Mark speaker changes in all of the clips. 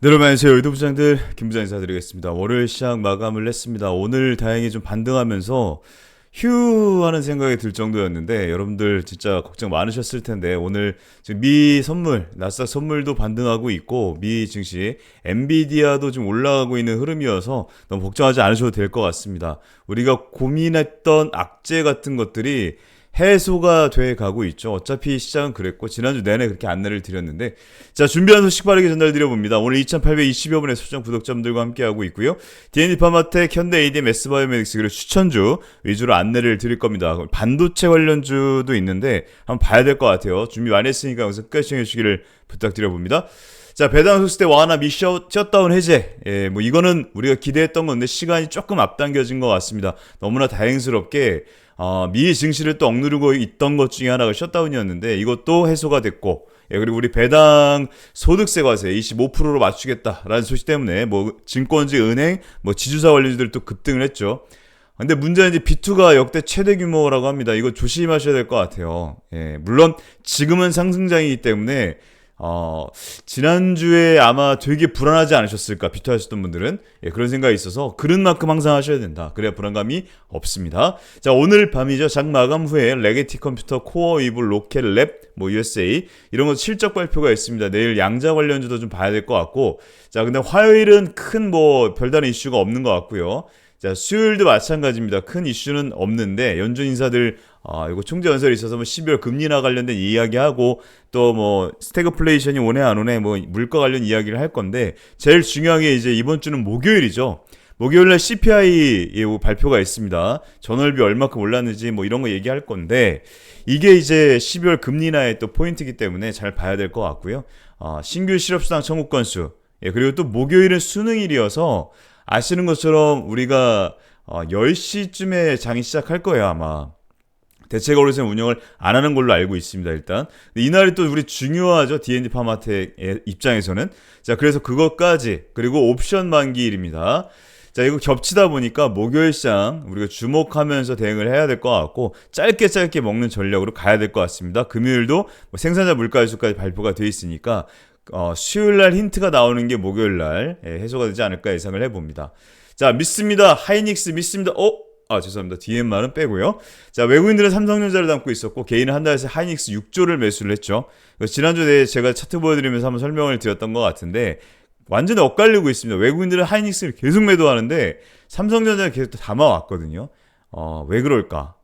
Speaker 1: 네, 여러분 안녕하세요. 의도 부장들 김 부장 인사드리겠습니다. 월요일 시장 마감을 했습니다. 오늘 다행히 좀 반등하면서 휴 하는 생각이 들 정도였는데 여러분들 진짜 걱정 많으셨을 텐데 오늘 지금 미 선물 나스닥 선물도 반등하고 있고 미 증시 엔비디아도 좀 올라가고 있는 흐름이어서 너무 걱정하지 않으셔도 될 것 같습니다. 우리가 고민했던 악재 같은 것들이 해소가 돼 가고 있죠. 어차피 시장은 그랬고 지난주 내내 그렇게 안내를 드렸는데 자 준비한 소식 빠르게 전달드려 봅니다. 오늘 2,820여 분의 소정 구독자분들과 함께 하고 있고요. D&D 파마텍, 현대 ADM, S바이오메딕스 그리고 추천주 위주로 안내를 드릴 겁니다. 반도체 관련주도 있는데 한번 봐야 될 것 같아요. 준비 많이 했으니까 여기서 끝까지 시청해 주시기를 부탁드려 봅니다. 자, 배당 소스 때 와나 미셔 셧다운 해제. 예, 뭐 이거는 우리가 기대했던 건데 시간이 조금 앞당겨진 것 같습니다. 너무나 다행스럽게 어, 미 증시를 또 억누르고 있던 것 중에 하나가 셧다운이었는데 이것도 해소가 됐고 예, 그리고 우리 배당 소득세 과세 25%로 맞추겠다라는 소식 때문에 뭐 증권지, 은행, 뭐 지주사 관련주들 또 급등을 했죠. 근데 문제는 이제 B2가 역대 최대 규모라고 합니다. 이거 조심하셔야 될 것 같아요. 예, 물론 지금은 상승장이기 때문에 어, 지난주에 아마 되게 불안하지 않으셨을까, 비트 하셨던 분들은. 예, 그런 생각이 있어서, 그런 만큼 항상 하셔야 된다. 그래야 불안감이 없습니다. 자, 오늘 밤이죠. 장 마감 후에 레게티 컴퓨터, 코어 이블, 로켓 랩, 뭐 USA, 이런 거 실적 발표가 있습니다. 내일 양자 관련주도 좀 봐야 될 것 같고, 자, 근데 화요일은 큰 뭐 별다른 이슈가 없는 것 같고요. 자, 수요일도 마찬가지입니다. 큰 이슈는 없는데, 연준 인사들 아, 이거 총재 연설이 있어서 뭐 12월 금리나 관련된 이야기하고 또 뭐 스태그플레이션이 오네 안 오네 뭐 물가 관련 이야기를 할 건데 제일 중요한 게 이제 이번 주는 목요일이죠. 목요일날 CPI 발표가 있습니다. 전월비 얼마큼 올랐는지 뭐 이런 거 얘기할 건데 이게 이제 12월 금리나의 또 포인트이기 때문에 잘 봐야 될 것 같고요. 어, 신규 실업수당 청구 건수 예, 그리고 또 목요일은 수능일이어서 아시는 것처럼 우리가 어, 10시쯤에 장이 시작할 거예요 아마. 대책 어르신 운영을 안 하는 걸로 알고 있습니다, 일단. 이날이 또 우리 중요하죠, D&D 파마텍의 입장에서는. 자, 그래서 그것까지, 그리고 옵션 만기일입니다. 자, 이거 겹치다 보니까 목요일 시장 우리가 주목하면서 대응을 해야 될 것 같고, 짧게 짧게 먹는 전략으로 가야 될 것 같습니다. 금요일도 뭐 생산자 물가지수까지 발표가 돼 있으니까, 어, 수요일 날 힌트가 나오는 게 목요일 날 예, 해소가 되지 않을까 예상을 해봅니다. 자, 믿습니다. 하이닉스 믿습니다. 어? 아 죄송합니다. DM만은 빼고요. 자 외국인들은 삼성전자를 담고 있었고 개인은 한 달에 하이닉스 6조를 매수를 했죠. 지난주에 제가 차트 보여드리면서 한번 설명을 드렸던 것 같은데 완전히 엇갈리고 있습니다. 외국인들은 하이닉스를 계속 매도하는데 삼성전자는 계속 담아왔거든요. 어, 왜 그럴까?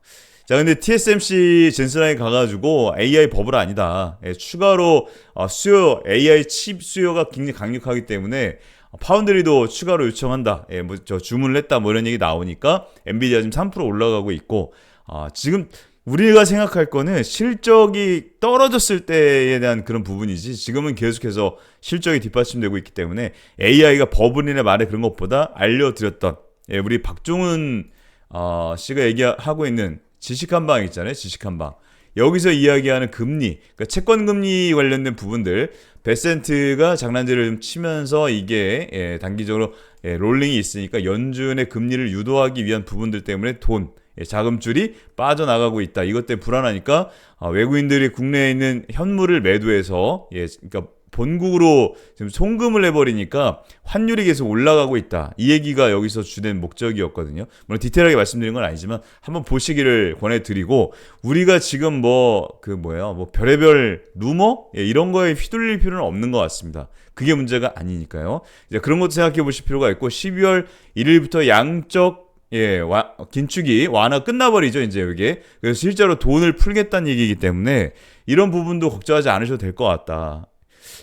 Speaker 1: 자, 근데 TSMC 젠슨라인 가가지고 AI 버블 아니다. 예, 추가로 어, 수요, AI 칩 수요가 굉장히 강력하기 때문에 파운드리도 추가로 요청한다. 예, 뭐 저 주문을 했다. 뭐 이런 얘기 나오니까 엔비디아 지금 3% 올라가고 있고 아, 지금 우리가 생각할 거는 실적이 떨어졌을 때에 대한 그런 부분이지 지금은 계속해서 실적이 뒷받침되고 있기 때문에 AI가 버블이나 말에 그런 것보다 알려드렸던 예, 우리 박종훈 어, 씨가 얘기하고 있는 지식한 방 있잖아요. 지식한 방. 여기서 이야기하는 금리, 그러니까 채권 금리 관련된 부분들, 베센트가 장난질을 좀 치면서 이게 예, 단기적으로 예, 롤링이 있으니까 연준의 금리를 유도하기 위한 부분들 때문에 돈, 예, 자금줄이 빠져나가고 있다. 이것 때문에 불안하니까 아, 외국인들이 국내에 있는 현물을 매도해서 예, 그러니까 본국으로 지금 송금을 해버리니까 환율이 계속 올라가고 있다. 이 얘기가 여기서 주된 목적이었거든요. 물론 디테일하게 말씀드린 건 아니지만 한번 보시기를 권해드리고 우리가 지금 뭐 그 뭐예요, 뭐 별의별 루머 예, 이런 거에 휘둘릴 필요는 없는 것 같습니다. 그게 문제가 아니니까요. 이제 그런 것도 생각해 보실 필요가 있고 12월 1일부터 양적 예, 와, 긴축이 완화 끝나버리죠, 이제 이게. 그래서 실제로 돈을 풀겠다는 얘기이기 때문에 이런 부분도 걱정하지 않으셔도 될 것 같다.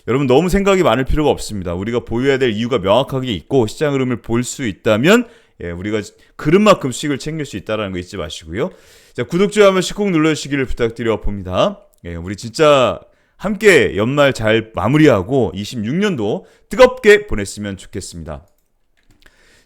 Speaker 1: 여러분 너무 생각이 많을 필요가 없습니다. 우리가 보여야 될 이유가 명확하게 있고 시장 흐름을 볼 수 있다면 예, 우리가 그릇만큼 수익을 챙길 수 있다는 거 잊지 마시고요. 자, 구독, 좋아요 한 번씩 꼭 눌러주시기를 부탁드려 봅니다. 예, 우리 진짜 함께 연말 잘 마무리하고 26년도 뜨겁게 보냈으면 좋겠습니다.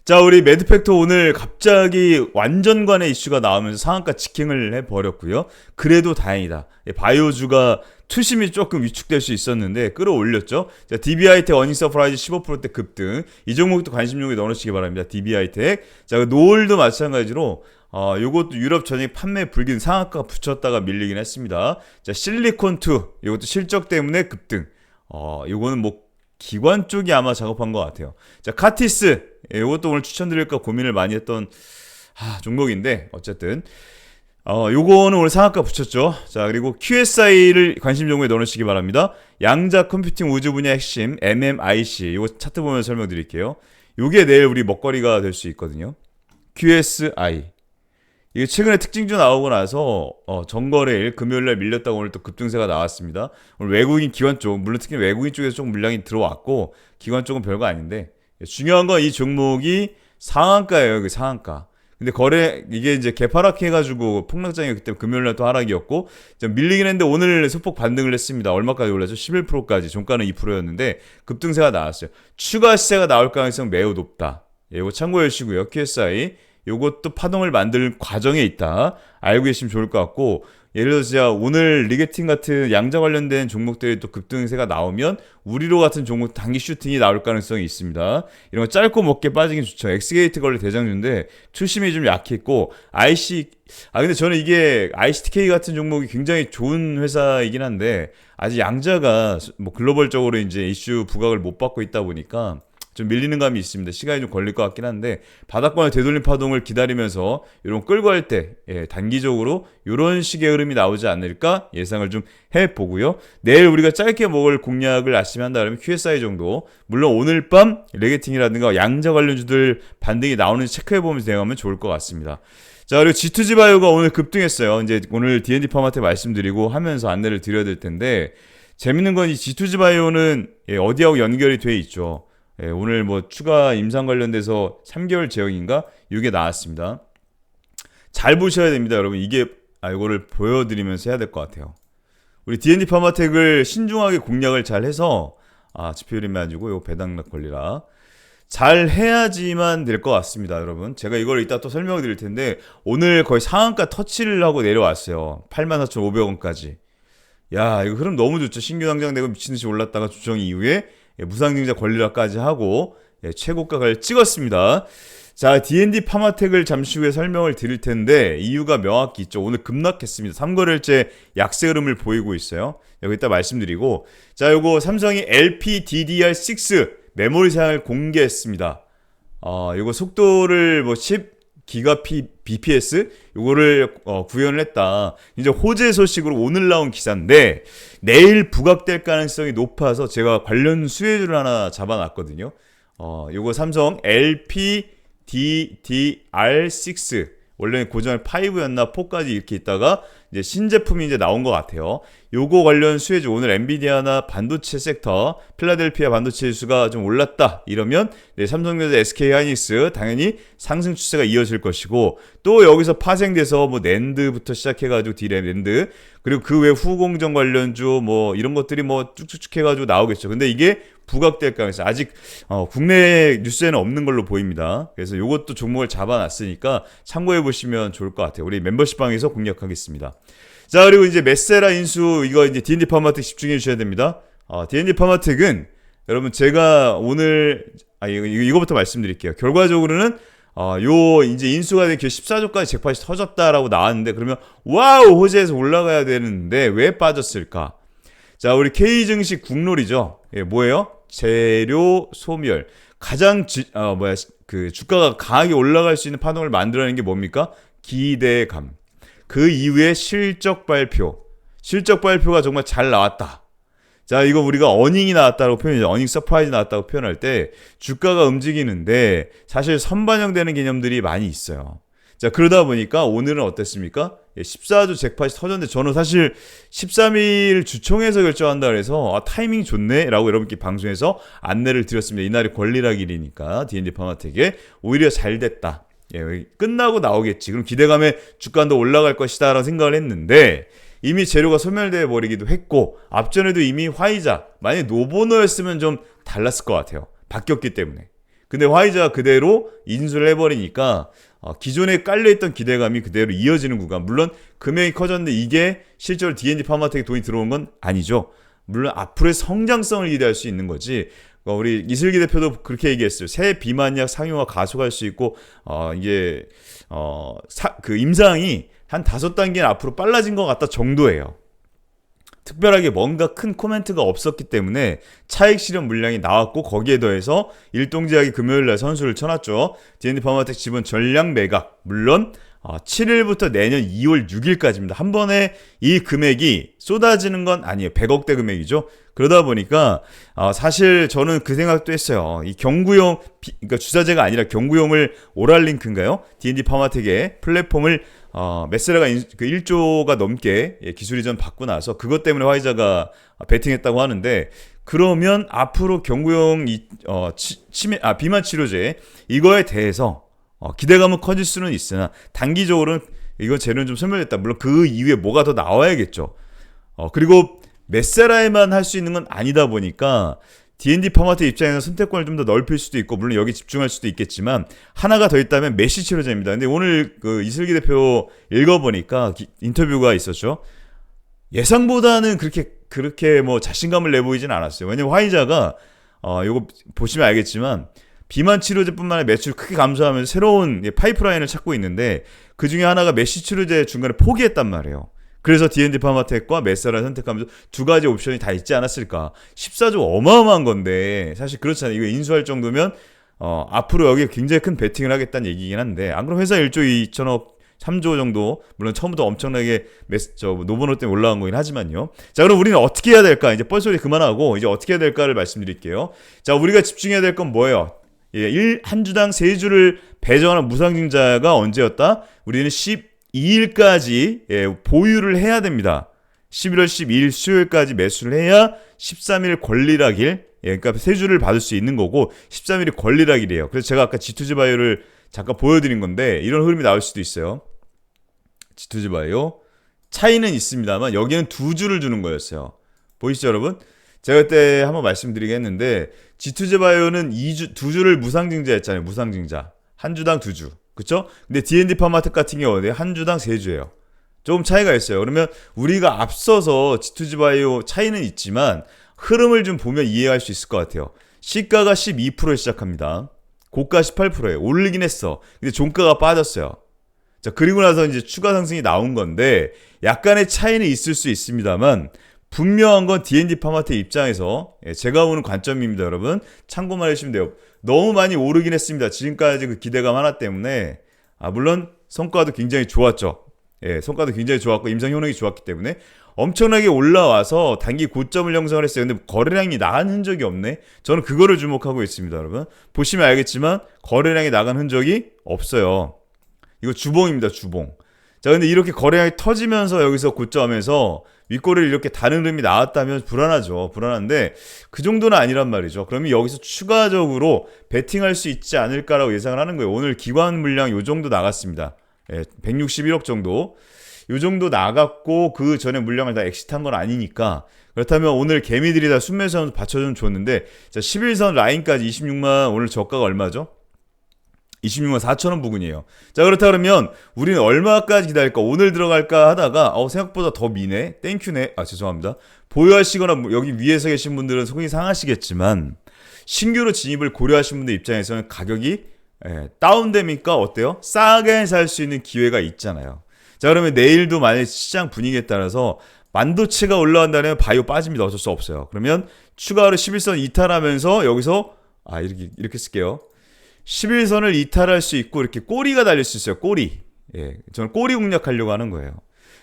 Speaker 1: 자, 우리 매드팩터 오늘 갑자기 완전관의 이슈가 나오면서 상한가 직행을 해버렸고요. 그래도 다행이다. 예, 바이오주가 투심이 조금 위축될 수 있었는데 끌어올렸죠. 자, DBI텍 어닝 서프라이즈 15%대 급등. 이 종목도 관심용에 넣어놓으시기 바랍니다. DBI텍. 자, 그 노을도 마찬가지로 어, 요것도 유럽 전액 판매 불긴 상한가 붙였다가 밀리긴 했습니다. 자, 실리콘2 요것도 실적 때문에 급등. 어, 요거는 뭐 기관 쪽이 아마 작업한 것 같아요. 자, 카티스. 예, 이것도 오늘 추천드릴까 고민을 많이 했던 아, 종목인데 어쨌든 어, 요거는 오늘 상한가 붙였죠. 자, 그리고 QSI를 관심 종목에 넣어주시기 바랍니다. 양자 컴퓨팅 우주 분야 핵심 MMIC. 요거 차트 보면 설명드릴게요. 요게 내일 우리 먹거리가 될 수 있거든요. QSI. 이게 최근에 특징주 나오고 나서 어, 정거래일 금요일날 밀렸다고 오늘 또 급등세가 나왔습니다. 오늘 외국인 기관 쪽 물론 특히 외국인 쪽에서 좀 물량이 들어왔고 기관 쪽은 별거 아닌데 중요한 건 이 종목이 상한가예요. 그 상한가. 근데 거래 이게 이제 개파락 해가지고 폭락장이었기 때문에 금요일날 또 하락이었고 좀 밀리긴 했는데 오늘 소폭 반등을 했습니다. 얼마까지 올랐죠? 11%까지 종가는 2%였는데 급등세가 나왔어요. 추가 시세가 나올 가능성 매우 높다. 예, 이거 참고해 주시고요. QSI 요것도 파동을 만들 과정에 있다. 알고 계시면 좋을 것 같고 예를 들어서 자 오늘 리게팅 같은 양자 관련된 종목들이 또 급등세가 나오면 우리로 같은 종목 단기 슈팅이 나올 가능성이 있습니다. 이런 거 짧고 먹게 빠지긴 좋죠. 엑스게이트 걸리 대장주인데 출심이 좀 약했고 IC 아 근데 저는 이게 ICTK 같은 종목이 굉장히 좋은 회사이긴 한데 아직 양자가 뭐 글로벌적으로 이제 이슈 부각을 못 받고 있다 보니까 좀 밀리는 감이 있습니다. 시간이 좀 걸릴 것 같긴 한데 바닥권의 되돌림 파동을 기다리면서 이런 끌고 할때 예, 단기적으로 이런 식의 흐름이 나오지 않을까 예상을 좀 해보고요. 내일 우리가 짧게 먹을 공략을 아침에 한다 그러면 QSI 정도 물론 오늘 밤 레게팅이라든가 양자 관련주들 반등이 나오는지 체크해보면서 대응하면 좋을 것 같습니다. 자, 그리고 G2G 바이오가 오늘 급등했어요. 이제 오늘 D&D 파마한테 말씀드리고 하면서 안내를 드려야 될 텐데, 재밌는 건 이 G2G 바이오는 예, 어디하고 연결이 돼 있죠. 예, 오늘 뭐 추가 임상 관련돼서 3개월 제형인가 이게 나왔습니다. 잘 보셔야 됩니다, 여러분. 이게 아 이거를 보여드리면서 해야 될 것 같아요. 우리 D&D 파마텍을 신중하게 공략을 잘 해서 아 지표율이 가지고 요 배당락 권리라 잘 해야지만 될 것 같습니다, 여러분. 제가 이걸 이따 또 설명을 드릴 텐데 오늘 거의 상한가 터치를 하고 내려왔어요. 84,500원까지. 야, 이거 흐름 너무 좋죠. 신규 당장 되고 미친 듯이 올랐다가 조정 이후에 예, 무상증자 권리락까지 하고 예, 최고가를 찍었습니다. 자, D&D 파마텍을 잠시 후에 설명을 드릴 텐데 이유가 명확히 있죠. 오늘 급락했습니다. 3거래일째 약세 흐름을 보이고 있어요. 여기 이따 말씀드리고 자, 요거 삼성이 LPDDR6 메모리 사양을 공개했습니다. 어, 요거 속도를 뭐 10, 기가 피, BPS 요거를 어, 구현을 했다. 이제 호재 소식으로 오늘 나온 기사인데 내일 부각될 가능성이 높아서 제가 관련 수혜주를 하나 잡아놨거든요. 어, 요거 삼성 LPDDR6 원래는 고전에 5였나 4까지 이렇게 있다가 이제 신제품이 이제 나온 것 같아요. 요거 관련 수혜주 오늘 엔비디아나 반도체 섹터 필라델피아 반도체 지수가 좀 올랐다 이러면 네, 삼성전자 SK 하이닉스 당연히 상승 추세가 이어질 것이고 또 여기서 파생돼서 뭐 낸드부터 시작해가지고 디램 낸드 그리고 그 외 후공정 관련주 뭐 이런 것들이 뭐 쭉쭉쭉 해가지고 나오겠죠. 근데 이게 부각될 가능성 아직 어, 국내 뉴스에는 없는 걸로 보입니다. 그래서 이것도 종목을 잡아놨으니까 참고해 보시면 좋을 것 같아요. 우리 멤버십 방에서 공략하겠습니다. 자 그리고 이제 메세라 인수 이거 이제 D&D 파마텍 집중해 주셔야 됩니다. 어, D&D 파마텍은 여러분 제가 오늘 아 이거 이거부터 말씀드릴게요. 결과적으로는 어, 요 이제 인수가 된 14조까지 잭팟이 터졌다라고 나왔는데 그러면 와우 호재에서 올라가야 되는데 왜 빠졌을까? 자 우리 K 증시 국룰이죠. 예, 뭐예요? 재료 소멸 가장 지, 어, 뭐야 그 주가가 강하게 올라갈 수 있는 파동을 만들어내는 게 뭡니까? 기대감. 그 이후에 실적 발표. 실적 발표가 정말 잘 나왔다. 자, 이거 우리가 어닝이 나왔다고 표현이죠. 어닝 서프라이즈 나왔다고 표현할 때 주가가 움직이는데 사실 선반영되는 개념들이 많이 있어요. 자, 그러다 보니까 오늘은 어땠습니까? 14주 예, 잭팟이 터졌는데 저는 사실 13일 주총에서 결정한다 그래서 아, 타이밍 좋네 라고 여러분께 방송에서 안내를 드렸습니다. 이날이 권리락 일이니까 D&D 파마텍에 오히려 잘 됐다. 예, 끝나고 나오겠지. 그럼 기대감에 주가도 올라갈 것이다 라고 생각을 했는데 이미 재료가 소멸되어 버리기도 했고 앞전에도 이미 화이자 만약에 노보너였으면 좀 달랐을 것 같아요. 바뀌었기 때문에. 근데 화이자가 그대로 인수를 해버리니까 어, 기존에 깔려있던 기대감이 그대로 이어지는 구간. 물론 금액이 커졌는데 이게 실제로 D&D 파마텍에 돈이 들어온 건 아니죠. 물론 앞으로의 성장성을 기대할 수 있는 거지. 어, 우리 이슬기 대표도 그렇게 얘기했어요. 새 비만약 상용화 가속할 수 있고 어 이게 어그 임상이 한 다섯 단계 앞으로 빨라진 것 같다 정도예요. 특별하게 뭔가 큰 코멘트가 없었기 때문에 차익 실현 물량이 나왔고 거기에 더해서 일동제약이 금요일 날 선수를 쳐놨죠. D&D 파마텍 지분 전량 매각 물론 어, 7일부터 내년 2월 6일까지입니다. 한 번에 이 금액이 쏟아지는 건 아니에요. 100억대 금액이죠. 그러다 보니까 어, 사실 저는 그 생각도 했어요. 이 경구용 비- 그러니까 주사제가 아니라 경구용을 오랄링크인가요? D&D 파마텍의 플랫폼을 어, 메세라가 인- 그 1조가 넘게 예, 기술 이전 받고 나서 그것 때문에 화이자가 베팅했다고 하는데 그러면 앞으로 경구용 이, 어, 치, 치매, 아, 비만 치료제 이거에 대해서 어, 기대감은 커질 수는 있으나 단기적으로는 이건 재료는 좀 설명했다. 물론 그 이후에 뭐가 더 나와야겠죠. 어, 그리고 메세라에만 할 수 있는 건 아니다 보니까 D&D 파마트 입장에서 선택권을 좀 더 넓힐 수도 있고 물론 여기 집중할 수도 있겠지만 하나가 더 있다면 메시 치료제입니다. 근데 오늘 그 이슬기 대표 읽어보니까 기- 인터뷰가 있었죠. 예상보다는 그렇게 그렇게 뭐 자신감을 내보이진 않았어요. 왜냐면 화이자가 어 이거 보시면 알겠지만 비만 치료제뿐만 아니라 매출 크게 감소하면서 새로운 예, 파이프라인을 찾고 있는데 그 중에 하나가 메시 치료제 중간에 포기했단 말이에요. 그래서 D&D 파마텍과 메사를 선택하면서 두 가지 옵션이 다 있지 않았을까. 14조 어마어마한 건데 사실 그렇잖아요. 이거 인수할 정도면 어, 앞으로 여기에 굉장히 큰 베팅을 하겠다는 얘기긴 한데 안 그럼 회사 1조 2천억 3조 정도 물론 처음부터 엄청나게 메스, 저 노버노 때문에 올라간 거긴 하지만요. 자 그럼 우리는 어떻게 해야 될까? 이제 뻘소리 그만하고 이제 어떻게 해야 될까를 말씀드릴게요. 자 우리가 집중해야 될 건 뭐예요? 예, 1, 한 주당 세 주를 배정하는 무상증자가 언제였다? 우리는 12일까지 예, 보유를 해야 됩니다. 11월 12일 수요일까지 매수를 해야 13일 권리락일 예, 그러니까 세 주를 받을 수 있는 거고 13일이 권리락일이에요. 그래서 제가 아까 G2G 바이오를 잠깐 보여드린 건데 이런 흐름이 나올 수도 있어요. G2G 바이오 차이는 있습니다만 여기는 두 주를 주는 거였어요. 보이시죠, 여러분? 제가 그때 한번 말씀드리겠는데 G2G 바이오는 2주 두 주를 무상증자 했잖아요. 무상증자. 한 주당 두 주. 그쵸? 근데 D&D 파마텍 같은 경우는 한 주당 세 주예요. 조금 차이가 있어요. 그러면 우리가 앞서서 G2G 바이오 차이는 있지만 흐름을 좀 보면 이해할 수 있을 것 같아요. 시가가 12%에 시작합니다. 고가 18%에 오르긴 했어. 근데 종가가 빠졌어요. 자, 그리고 나서 이제 추가 상승이 나온 건데 약간의 차이는 있을 수 있습니다만 분명한 건 D&D 파마트 입장에서 예, 제가 보는 관점입니다, 여러분. 참고만 해주시면 돼요. 너무 많이 오르긴 했습니다. 지금까지 그 기대감 하나 때문에 아, 물론 성과도 굉장히 좋았죠. 예, 성과도 굉장히 좋았고 임상 효능이 좋았기 때문에 엄청나게 올라와서 단기 고점을 형성을 했어요. 근데 거래량이 나간 흔적이 없네. 저는 그거를 주목하고 있습니다, 여러분. 보시면 알겠지만 거래량이 나간 흔적이 없어요. 이거 주봉입니다, 주봉. 자, 근데 이렇게 거래량이 터지면서 여기서 고점에서 윗꼬리를 이렇게 다른 흐름이 나왔다면 불안하죠. 불안한데 그 정도는 아니란 말이죠. 그러면 여기서 추가적으로 베팅할 수 있지 않을까라고 예상을 하는 거예요. 오늘 기관 물량 요 정도 나갔습니다. 예, 161억 정도. 요 정도 나갔고 그 전에 물량을 다 엑시트한 건 아니니까 그렇다면 오늘 개미들이 다 순매수하면서 받쳐주면 좋았는데 자 11선 라인까지 26만 오늘 저가가 얼마죠? 26만 4천 원 부근이에요. 자 그렇다 그러면 우리는 얼마까지 기다릴까? 오늘 들어갈까 하다가 어 생각보다 더 미네. 땡큐네. 아 죄송합니다. 보유하시거나 뭐 여기 위에서 계신 분들은 속이 상하시겠지만 신규로 진입을 고려하신 분들 입장에서는 가격이 예, 다운됩니까? 어때요? 싸게 살 수 있는 기회가 있잖아요. 자 그러면 내일도 만약 시장 분위기에 따라서 만도체가 올라간다면 바이오 빠집니다. 어쩔 수 없어요. 그러면 추가로 11선 이탈하면서 여기서 아 이렇게 이렇게 쓸게요. 11선을 이탈할 수 있고 이렇게 꼬리가 달릴 수 있어요. 꼬리. 예. 저는 꼬리 공략하려고 하는 거예요.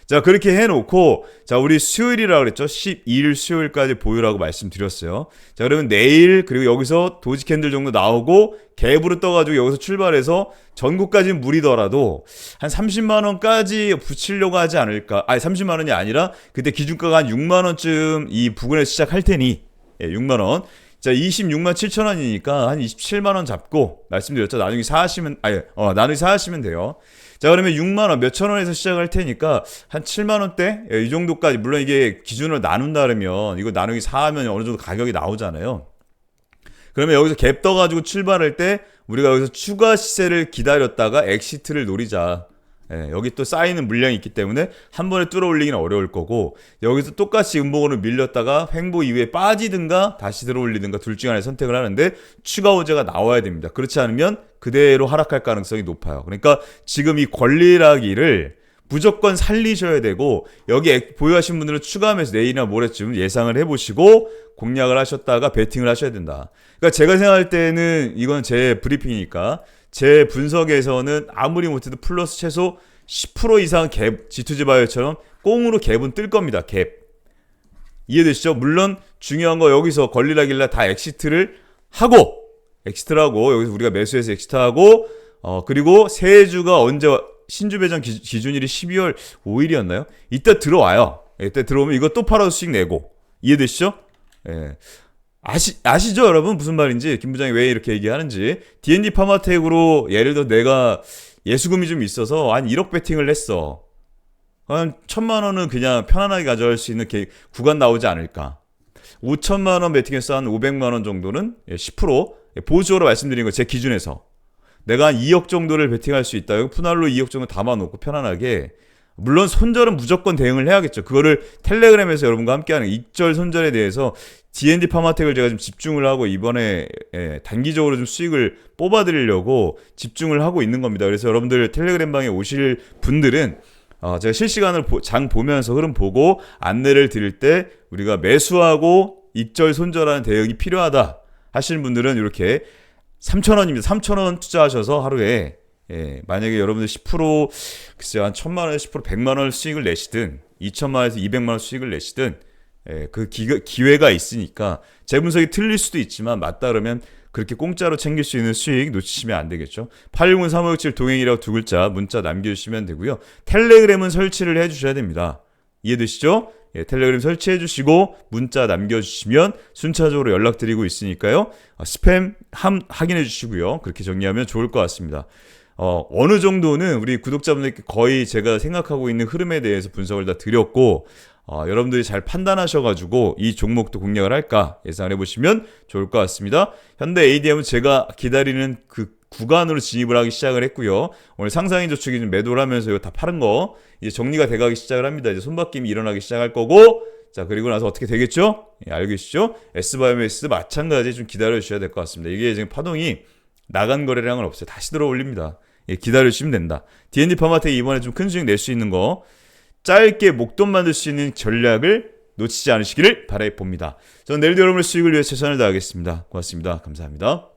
Speaker 1: 자, 그렇게 해 놓고 자, 우리 수요일이라고 그랬죠. 12일 수요일까지 보유라고 말씀드렸어요. 자, 그러면 내일 그리고 여기서 도지 캔들 정도 나오고 갭으로 떠 가지고 여기서 출발해서 전국까지는 무리더라도 한 30만 원까지 붙이려고 하지 않을까? 아니, 30만 원이 아니라 그때 기준가가 한 6만 원쯤 이 부근에서 시작할 테니 예, 6만 원. 자, 26만 7천 원이니까 한 27만 원 잡고 말씀드렸죠. 나중에 사하시면 아니, 어, 나중에 사하시면 돼요. 자, 그러면 6만 원, 몇천 원에서 시작할 테니까 한 7만 원대 예, 이 정도까지 물론 이게 기준으로 나눈다 그러면 이거 나누기 4하면 어느 정도 가격이 나오잖아요. 그러면 여기서 갭 떠가지고 출발할 때 우리가 여기서 추가 시세를 기다렸다가 엑시트를 노리자. 예, 여기 또 쌓이는 물량이 있기 때문에 한 번에 뚫어 올리기는 어려울 거고 여기서 똑같이 음봉으로 밀렸다가 횡보 이후에 빠지든가 다시 들어 올리든가 둘 중 하나 선택을 하는데 추가 호재가 나와야 됩니다. 그렇지 않으면 그대로 하락할 가능성이 높아요. 그러니까 지금 이 권리라기를 무조건 살리셔야 되고 여기 액- 보유하신 분들은 추가하면서 내일이나 모레쯤 예상을 해보시고 공략을 하셨다가 베팅을 하셔야 된다. 그러니까 제가 생각할 때는 이건 제 브리핑이니까 제 분석에서는 아무리 못해도 플러스 최소 10% 이상 갭 G2G 바이오처럼 꽁으로 갭은 뜰 겁니다. 갭. 이해되시죠? 물론 중요한 거 여기서 걸리라길라 다 엑시트를 하고 엑시트를 하고 여기서 우리가 매수해서 엑시트하고 어 그리고 세 주가 언제 신주 배정 기, 기준일이 12월 5일이었나요? 이때 들어와요. 이때 들어오면 이거 또 팔아서 수익 내고 이해되시죠? 예. 아시 아시죠 여러분 무슨 말인지 김 부장이 왜 이렇게 얘기하는지 D&D 파마텍으로 예를 들어 내가 예수금이 좀 있어서 한 1억 베팅을 했어. 한 천만 원은 그냥 편안하게 가져갈 수 있는 게- 구간 나오지 않을까. 5천만 원 베팅해서 한 500만 원 정도는 예, 10% 예, 보수적으로 말씀드린 거 제 기준에서 내가 한 2억 정도를 베팅할 수 있다. 푸날로 2억 정도 담아놓고 편안하게 물론 손절은 무조건 대응을 해야겠죠. 그거를 텔레그램에서 여러분과 함께하는 익절 손절에 대해서 D&D 파마텍을 제가 좀 집중을 하고 이번에 예, 단기적으로 좀 수익을 뽑아드리려고 집중을 하고 있는 겁니다. 그래서 여러분들 텔레그램 방에 오실 분들은 어, 제가 실시간으로 보- 장 보면서 흐름 보고 안내를 드릴 때 우리가 매수하고 익절 손절하는 대응이 필요하다 하시는 분들은 이렇게 3,000원입니다. 3,000원 투자하셔서 하루에 예, 만약에 여러분들 10% 글쎄요 한 1,000만 원에 10% 100만 원 수익을 내시든 2천만 원에서 200만 원 수익을 내시든 예, 그 기, 기회 가 있으니까 제 분석이 틀릴 수도 있지만 맞다 그러면 그렇게 공짜로 챙길 수 있는 수익 놓치시면 안 되겠죠. 860 3567 동행이라고 두 글자 문자 남겨주시면 되고요. 텔레그램은 설치를 해주셔야 됩니다. 이해되시죠? 예, 텔레그램 설치해 주시고 문자 남겨주시면 순차적으로 연락드리고 있으니까요. 어, 스팸 함 확인해 주시고요. 그렇게 정리하면 좋을 것 같습니다. 어, 어느 정도는 우리 구독자분들께 거의 제가 생각하고 있는 흐름에 대해서 분석을 다 드렸고 어, 여러분들이 잘 판단하셔가지고 이 종목도 공략을 할까 예상을 해보시면 좋을 것 같습니다. 현대 ADM은 제가 기다리는 그 구간으로 진입을 하기 시작을 했고요. 오늘 상상인 저축이 좀 매도를 하면서 이거 다 파는 거 이제 정리가 돼가기 시작을 합니다. 이제 손바뀜이 일어나기 시작할 거고 자 그리고 나서 어떻게 되겠죠? 예, 알고 계시죠? S바이오메스 마찬가지 좀 기다려 주셔야 될 것 같습니다. 이게 지금 파동이 나간 거래량은 없어요. 다시 들어 올립니다. 예, 기다려 주시면 된다. D&D 파마텍 이번에 좀 큰 수익 낼 수 있는 거 짧게 목돈 만들 수 있는 전략을 놓치지 않으시기를 바라봅니다. 저는 내일도 여러분의 수익을 위해 최선을 다하겠습니다. 고맙습니다. 감사합니다.